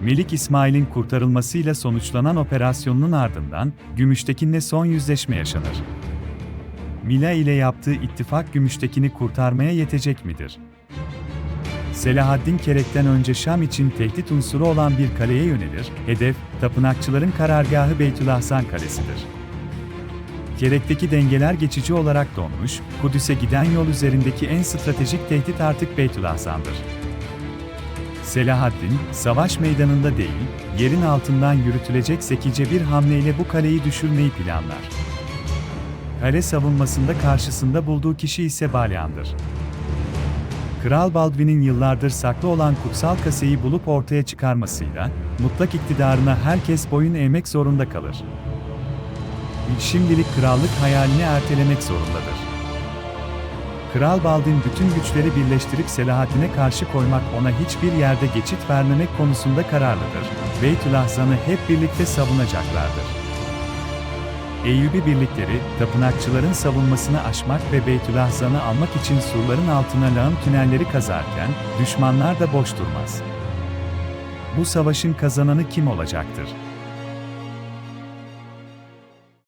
Melik İsmail'in kurtarılmasıyla sonuçlanan operasyonun ardından Gümüştekin'le son yüzleşme yaşanır. Mila ile yaptığı ittifak Gümüştekin'i kurtarmaya yetecek midir? Selahaddin Kerek'ten önce Şam için tehdit unsuru olan bir kaleye yönelir, hedef, tapınakçıların karargahı Beytülahsan Kalesi'dir. Kerek'teki dengeler geçici olarak donmuş, Kudüs'e giden yol üzerindeki en stratejik tehdit artık Beytülahsan'dır. Selahaddin, savaş meydanında değil, yerin altından yürütülecek zekice bir hamleyle bu kaleyi düşürmeyi planlar. Kale savunmasında karşısında bulduğu kişi ise Balyan'dır. Kral Baldwin'in yıllardır saklı olan kutsal kaseyi bulup ortaya çıkarmasıyla, mutlak iktidarına herkes boyun eğmek zorunda kalır. Şimdilik krallık hayalini ertelemek zorundadır. Kral Baldwin bütün güçleri birleştirip Selahaddin'e karşı koymak ona hiçbir yerde geçit vermemek konusunda kararlıdır. Beytülahzan'ı hep birlikte savunacaklardır. Eyyubi birlikleri, tapınakçıların savunmasını aşmak ve Beytülahzan'ı almak için surların altına lağım tünelleri kazarken, düşmanlar da boş durmaz. Bu savaşın kazananı kim olacaktır?